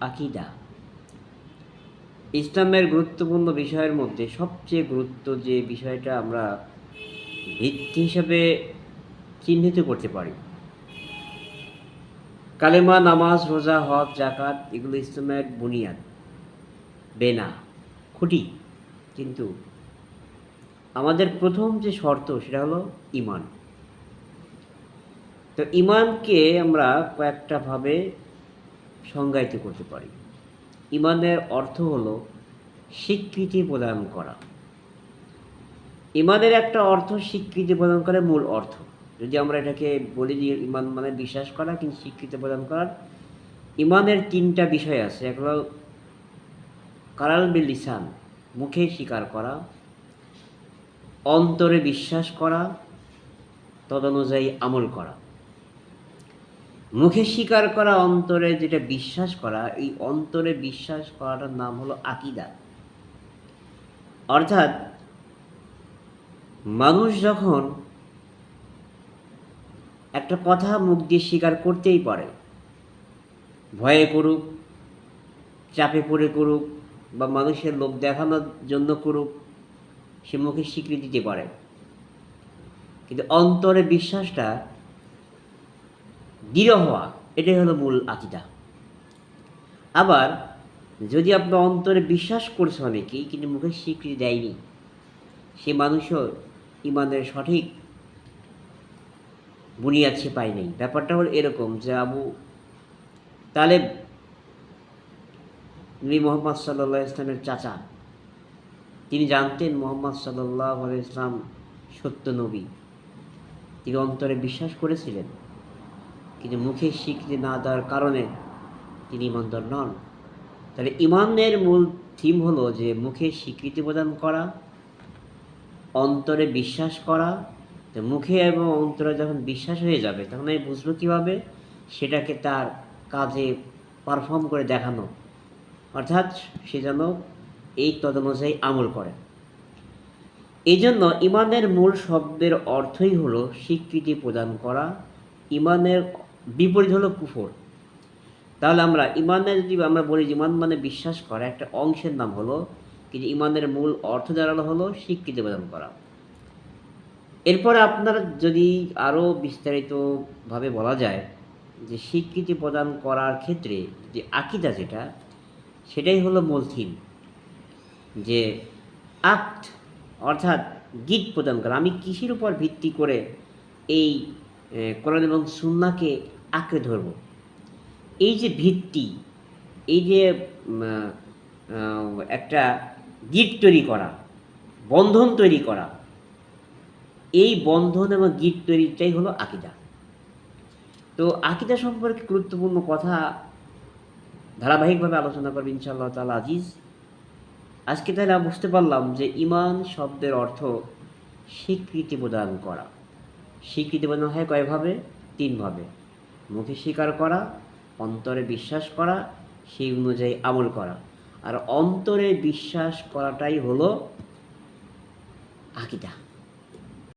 আকিদা। ইসলামের গুরুত্বপূর্ণ বিষয়ের মধ্যে সবচেয়ে গুরুত্ব যে বিষয়টা আমরা ভিত্তি হিসাবে চিহ্নিত করতে পারি। কালেমা, নামাজ, রোজা, হজ জাকাত এগুলো ইসলামের বুনিয়াদ। বেনা, খুঁটি। কিন্তু আমাদের প্রথম যে শর্ত সেটা হলো ইমান তো ইমানকে আমরা কয়েকটা ভাবে সংজ্ঞায়িত করতে পারি। ইমানের অর্থ হলো স্বীকৃতি প্রদান করা। ইমানের একটা অর্থ স্বীকৃতি প্রদান করে মূল অর্থ। যদি আমরা এটাকে বলি যে ইমান মানে বিশ্বাস করা কিন্তু স্বীকৃতি প্রদান করার ইমানের তিনটা বিষয় আছে। এক হলো কারাল বিল লিসান, মুখে স্বীকার করা, অন্তরে বিশ্বাস করা, তদনুযায়ী আমল করা। মুখে স্বীকার করা অন্তরে যেটা বিশ্বাস করা, এই অন্তরে বিশ্বাস করাটার নাম হলো আকিদা। অর্থাৎ মানুষ যখন একটা কথা মুখ দিয়ে স্বীকার করতেই পারে, ভয়ে করুক, চাপে পড়ে করুক, বা মানুষের লোক দেখানোর জন্য করুক, সে মুখে স্বীকৃতি দিতে পারে। কিন্তু অন্তরে বিশ্বাসটা দৃঢ় হওয়া এটাই হলো মূল আকিদা। আবার, যদি আপনার অন্তরে বিশ্বাস করছে অনেকেই, কিন্তু মুখে স্বীকৃতি দেয়নি, সে মানুষও ইমানের সঠিক বুনিয়াদ সে পায় নাই। ব্যাপারটা হলো এরকম যে আবু তালেব নবী মোহাম্মদ সাল্লাহ ইসলামের চাচা। তিনি জানতেন মোহাম্মদ সাল্লাহ ইসলাম সত্য নবী। তিনি অন্তরে বিশ্বাস করেছিলেন। কিন্তু মুখে স্বীকৃতি না দেওয়ার কারণে তিনি ইমানদার নন। তাহলে ইমানের মূল থিম হলো যে মুখে স্বীকৃতি প্রদান করা, অন্তরে বিশ্বাস করা। তো মুখে এবং অন্তরে যখন বিশ্বাস হয়ে যাবে, তখন আমি বুঝব কীভাবে? সেটাকে তার কাজে পারফর্ম করে দেখানো। অর্থাৎ সে যেন এই তদনুযায়ী আমল করে। এই জন্য ইমানের মূল শব্দের অর্থই হলো স্বীকৃতি প্রদান করা। ইমানের বিপরীত হলো কুফর। তাহলে আমরা ইমানের যদি আমরা বলি যে ইমান মানে বিশ্বাস করা, একটা অংশের নাম হলো কিন্তু ইমানের মূল অর্থ দাঁড়ানো হলো স্বীকৃতি প্রদান করা। এরপরে আপনার যদি আরও বিস্তারিতভাবে বলা যায় যে স্বীকৃতি প্রদান করার ক্ষেত্রে যে আকিদা যেটা, সেটাই হলো মূল থিম যে আক্ট অর্থাৎ গীত প্রদান করা। আমি কিসের উপর ভিত্তি করে এই কোরআন এবং সুন্নাকে আঁকড়ে ধরব। এই যে ভিত্তি, এই যে একটা গিট তৈরি করা, বন্ধন তৈরি করা, এই বন্ধন এবং গিট তৈরিটাই হলো আকিদা তো আকিদা সম্পর্কে গুরুত্বপূর্ণ কথা ধারাবাহিকভাবে আলোচনা করবে ইনশাআল্লাহ তালা আজিজ। আজকে তাহলে বুঝতে পারলাম যে ইমান শব্দের অর্থ স্বীকৃতি প্রদান করা। স্বীকৃতি প্রদান হয় কয়ভাবে? তিনভাবে। মুখে স্বীকার করা, অন্তরে বিশ্বাস করা, সেই অনুযায়ী আমল করা। আর অন্তরে বিশ্বাস করাটাই হলো আকিদা।